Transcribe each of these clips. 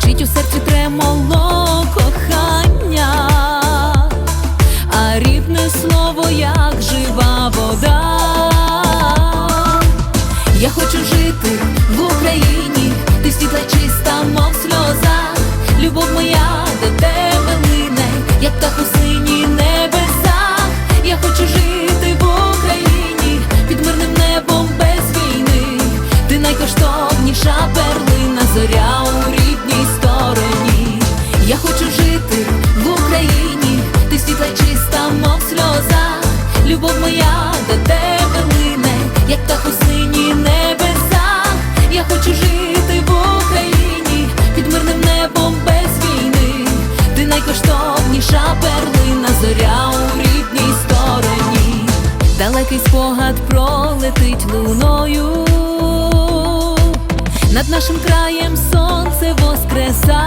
звучить у серці тремоло кохання, а рідне слово, як жива вода. Я хочу жити в Україні, ти світла чиста, мов сльоза, любов моя до тебе лине, як птах у сині небеса. Я хочу жити в Україні під мирним небом без війни. Ти найкоштовніша перлина, зоря любов моя до тебе лине, як у сині небеса. Я хочу жити в Україні під мирним небом без війни. Ти найкоштовніша перлина, зоря у рідній стороні. Далекий спогад пролетить луною. Над нашим краєм сонце воскреса,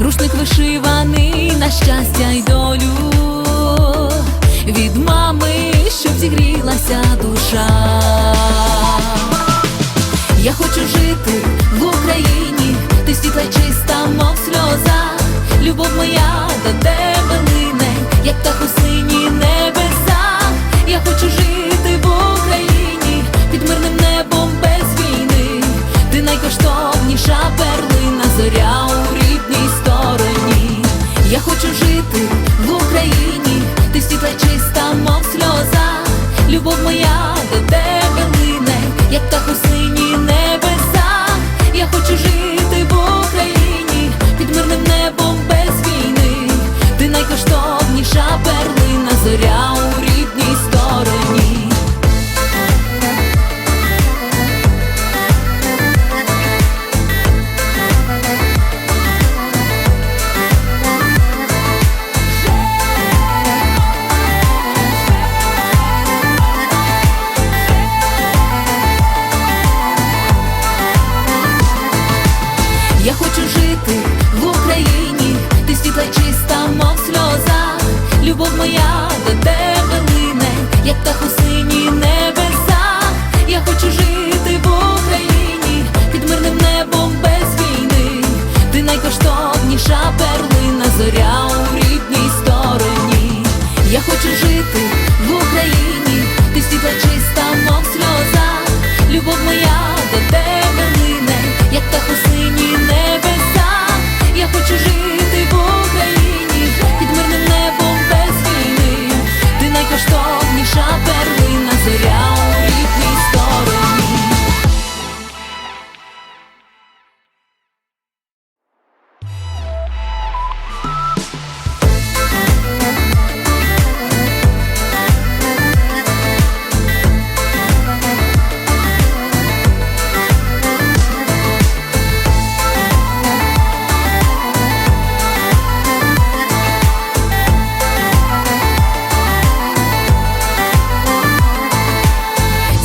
рушник вишиваний на щастя й щоб зігрілася душа. Я хочу жити в Україні, ти світла чиста, мов сльоза, любов моя до тебе лине, як у сині небеса. Я хочу жити в Україні під мирним небом без війни. Ти найкоштовніша перлина, зоря у рідній стороні. Я хочу жити в Україні, ти світла чиста, мов сльоза, любов моя до тебе лине, як та у небеса. Я хочу жити в Україні під мирним небом без війни. Ти найкоштовніша перлина, зоря жити в Україні, ти світла чиста, мов сльоза, любов моя до тебе лине, як птах у сині небеса. Я хочу жити в Україні під мирним небом без війни. Ти найкоштовніша перлина, зоря у рідній стороні. Я хочу жити в Україні, ти світла чиста,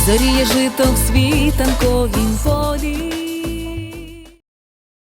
Зоріє жито в світанковім полі.